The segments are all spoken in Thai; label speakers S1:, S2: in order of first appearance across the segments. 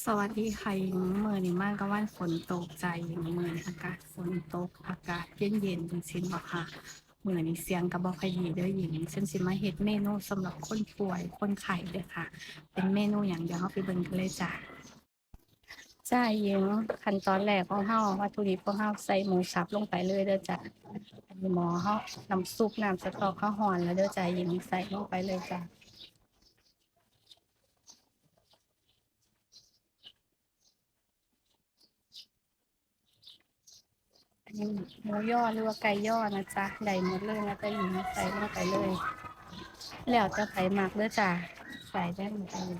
S1: สวัสดีค่ะหญิงเมื่อนี้มากก็วันฝนตกใจหญิงเมื่อนอากาศฝนตกอากาศเย็นเย็นๆจังซี่บ่ค่ะเมื่อนี้เสียงก็บ่ค่อยดีเด้อหญิงฉันสิมาเฮ็ดเมนูสำหรับคนป่วยคนไข้เด้อค่ะ เป็นเมนูหยังเดียวเฮาไปเบิ่งกันเลยจ้ะจ้าหญิงขั้นตอนแรกของเฮาวัตถุดิบของเฮาใส่หมูสับลงไปเลยเด้อจ้ะอันนี้หมอเฮาน้ำซุปน้ำสต๊อกเฮาร้อนแล้วเด้อจ้ะหญิงใส่ลงไปเลยจ้ะ อันนี้ หมูย่อหรือว่าไก่ย่อนะจ๊ะได้หมดเลยนะจ๊ะหญิงใส่ลงไปเลย แล้วจะใส่หมักเด้อจ้ะใส่ได้หมดเลย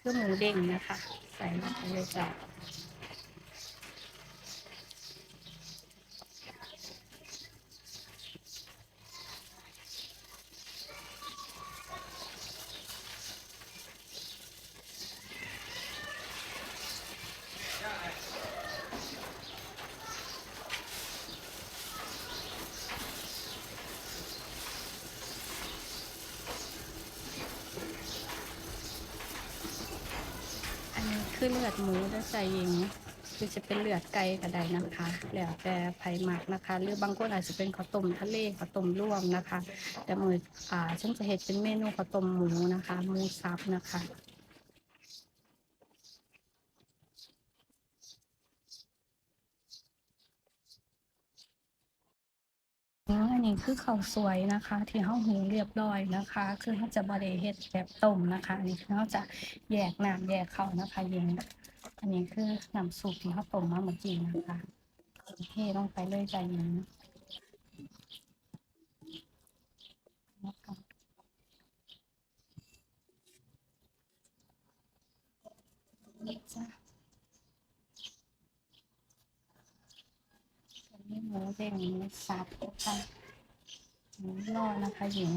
S1: คือหมูเด้งนะคะ ใส่ลงไปเลยจ้ะ อันนี้ คือเลือดหมูและใจหญิงคือจะเป็นเลือดไก่ก็ได้นะคะ แล้วแต่ไผ่หมักนะคะ หรือบางคนอาจจะเป็นข้าวต้มทะเลข้าวต้มร่วมนะคะ แต่มืออ่าฉันจะเห็ดเป็นเมนูข้าวต้มหมูนะคะหมูสับนะคะอ๋ออั นี้คือข้าวสวยนะคะ ที่เขาหุงเรียบร้อยนะคะ คือเขาจะบริเฮ็ดแบบต้มนะคะ อันนี้คือเขาจะแยกน้ำแยกข้าวนะคะเย็นอันนี้คือน้ำซุปที่เขาต้มมาเมื่อกี้นะคะเทลงไปเลยใจเย็นนะคะนี่จ้ะอันนี้หมูเด้งหมูสับน คะหมูยอนะคะหญิง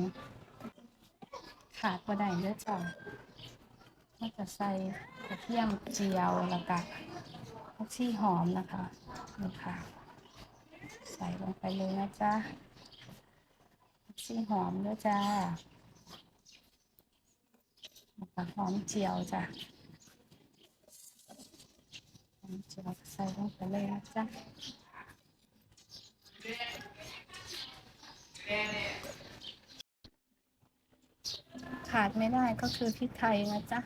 S1: ขาดบ่ได้เด้อจ้ะก็จะใส่กระเทียมเจียวแล้วก็ผักชีหอมนะคะนี่ค่ะ ใส่ลงไปเลยนะจ๊ะผักชีหอมเด้อจ้าแล้วก็หอมเจียวจ้ะหอมเจียวใส่ลงไปเลยนะจ๊ะ ขาดไม่ได้ก็คือพริกไทยนะจ๊ะ